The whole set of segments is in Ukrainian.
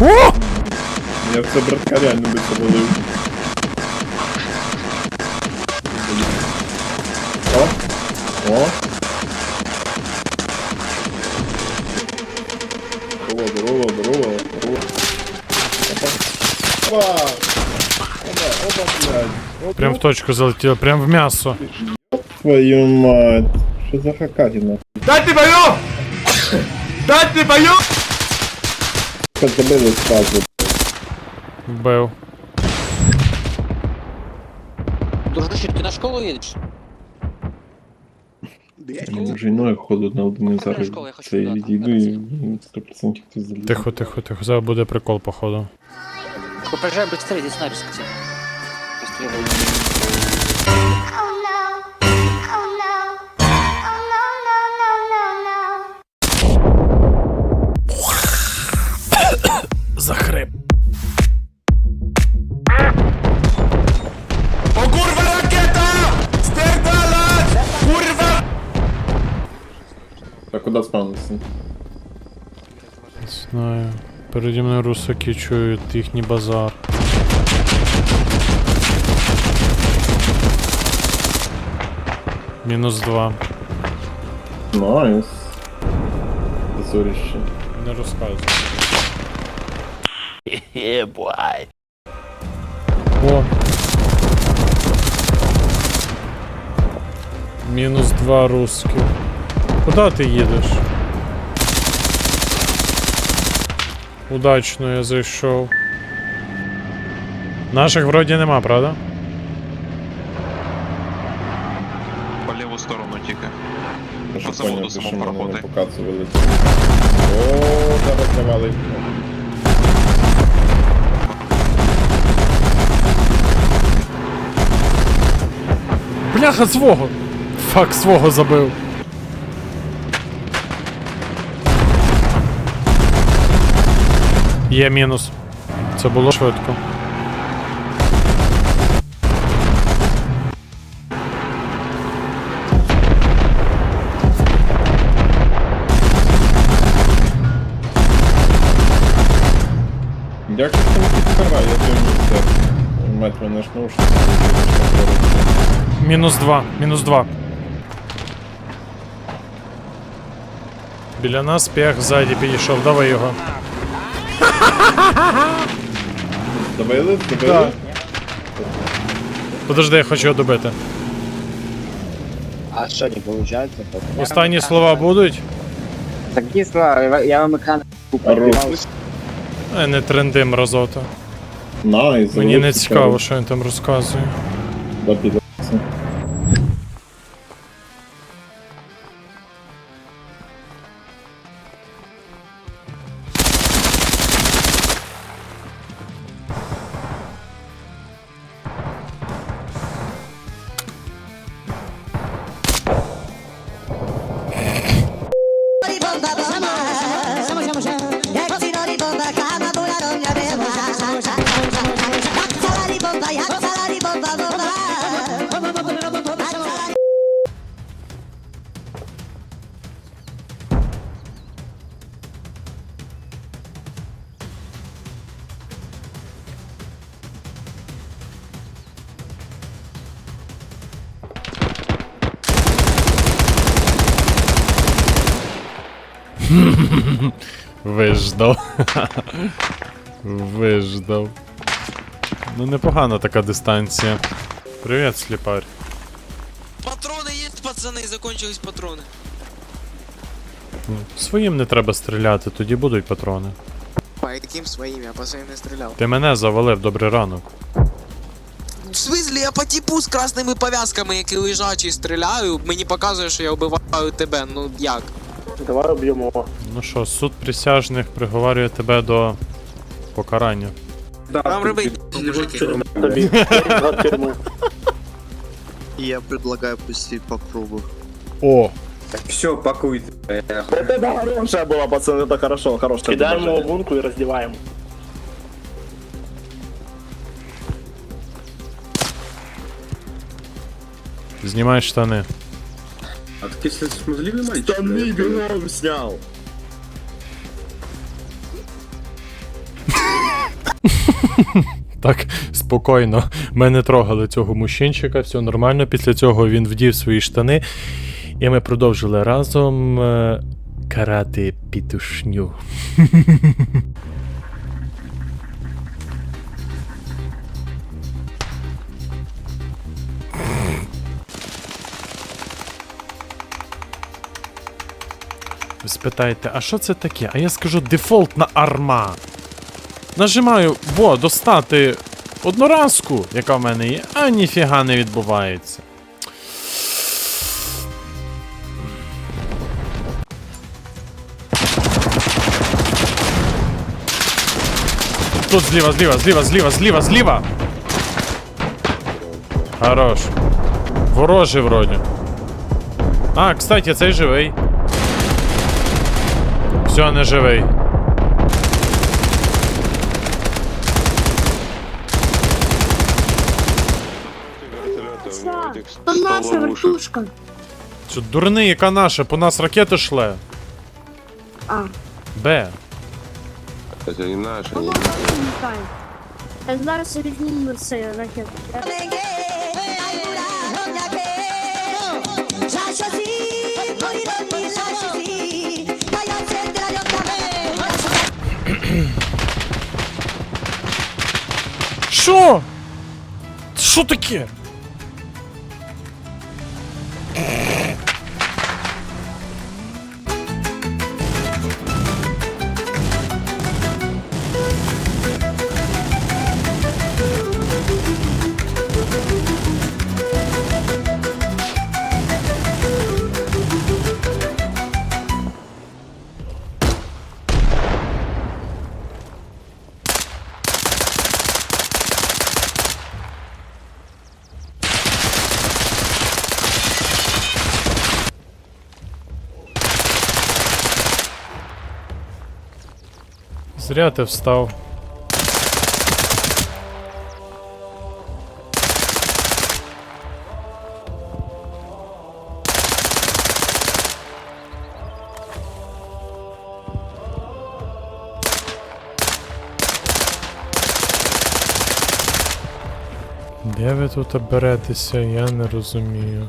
О! Я в це братка реально би повалив. О! О! Здорово, здорово, здорово, здорово. Опа! Опа! Опа, блядь. Прям в точку залетіло, прям в м'ясо. Твою мать. Що за хакатина? Дайте бою! Дайте бою! Как забили сразу. Вбив. Дружище, ти на школу їдеш? Мені ноги ходять на один Покажи зараз. школу, я хочу Це туди, відійду і 100% хтось залізе. Тихо, тихо, тихо. Зараз буде прикол, походу. Поприжай быстрее, здесь снайперська ці. Быстрее. знаю. Переді мною русаки чують їхній базар. Мінус два. Найс. Зоріще. Не розказуй. О. Мінус два русських. Куда ти їдеш? Удачно я зайшов. Наших вроді нема, правда? По левую сторону тихо. Прошу По самому що мене проходу. показували. О, зараз завалить. Бляха, свого! Фак, свого забив. Є мінус. Це було швидко. Як ж там підкара, я дивлюся. Мать мене ж наушники. Мінус два, мінус два. Біля нас пех ззаді підійшов, давай його. Добили? Добили? Подожди, я хочу його добити. А что не получается? Останні слова будуть? Такие слова, я вам экран Рус. Е, не тренди мразота. Найс. Мені не цікаво, що він там розказує. Да, піде. Виждав. Виждав. Ну непогана така дистанція. Привіт, сліпарь. Патроны есть, пацаны, закончились патроны. Ну, Своїм не треба стріляти, тоді будуть патрони. По каким своими? Я по своим не стрелял. Ти мене завалив, добрий ранок. В смысле, я по типу з красними пов'язками, які лежачі, стріляю, мені показує, що я вбиваю тебе, ну як? Ну що, суд присяжних приговорює тебе до покарання. Вам робити, мужики. Я предлагаю пустить по кругу. О! Все, пакуйте. Хорошая была, пацаны, это хорошо, хорошо. Кидаем его в лунку и раздеваем. Знімай штани. А такий смазливий мальчик. Штаны бегом снял. Так, спокійно. Ми не трогали цього мужчинчика, все нормально. Після цього він вдів свої штани, і ми продовжили разом е, карати пітушню. Ви спитаєте, а що це таке? А я скажу дефолтна арма. Нажимаю во, достати одноразку, яка в мене є, а ніфіга не відбувається. Тут зліва, зліва, зліва, зліва, зліва, зліва. Хорош. Ворожий вроді. А, кстати, цей живий. Все, не живий. То наша вертушка. Що дурний, яка наша, по нас ракети шле. А. Б. Це не наше. Не літає. Я зараз візьму цей ракет. Що? Що таке? Зря ти встав. Де ви тут беретеся, я не розумію.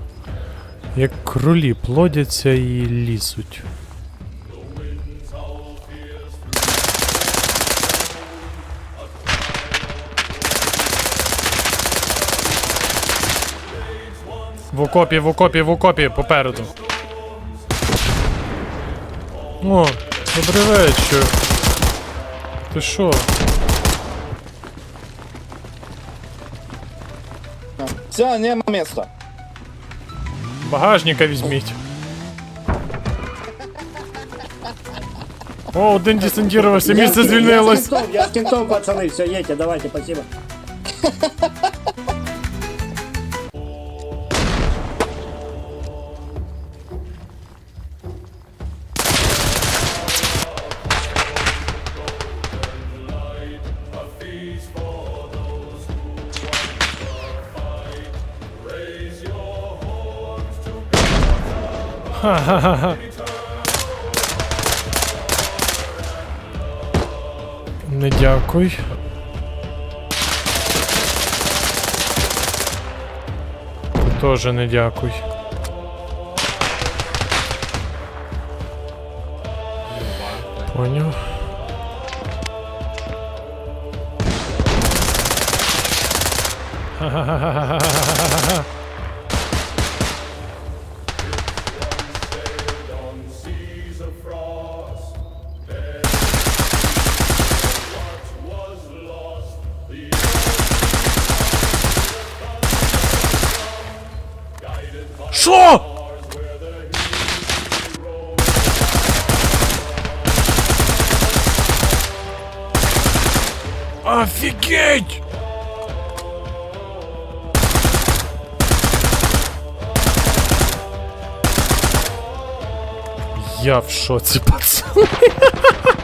Як кролі плодяться і лізуть. В окопі, в окопі, в окопі, попереду. О, добрий вечір. Ти що? Все, нема места. Багажника візьміть. О, один десантувався, місце звільнилось. Я с кентом, пацаны, все, едьте, давайте, спасибо. Ха-ха-ха. Не дякуй. Теж не дякуй. Поняв. Ха-ха-ха-ха-ха-ха-ха-ха. Що? Офігеть! Я в шоці, пацани.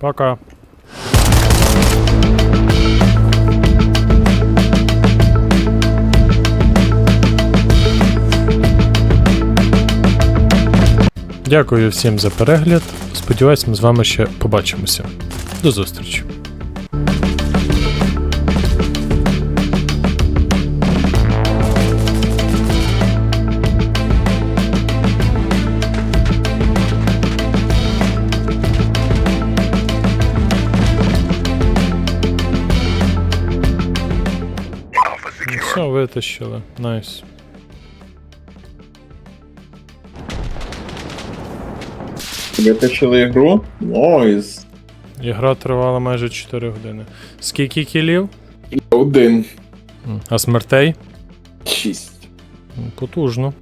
Пока. Дякую всім за перегляд. Сподіваюсь, ми з вами ще побачимося. До зустрічі. Витащили. Найс. Витащили ігру. Нойс. Ігра тривала майже 4 години. Скільки кілів? Один. А смертей? Шість. Потужно.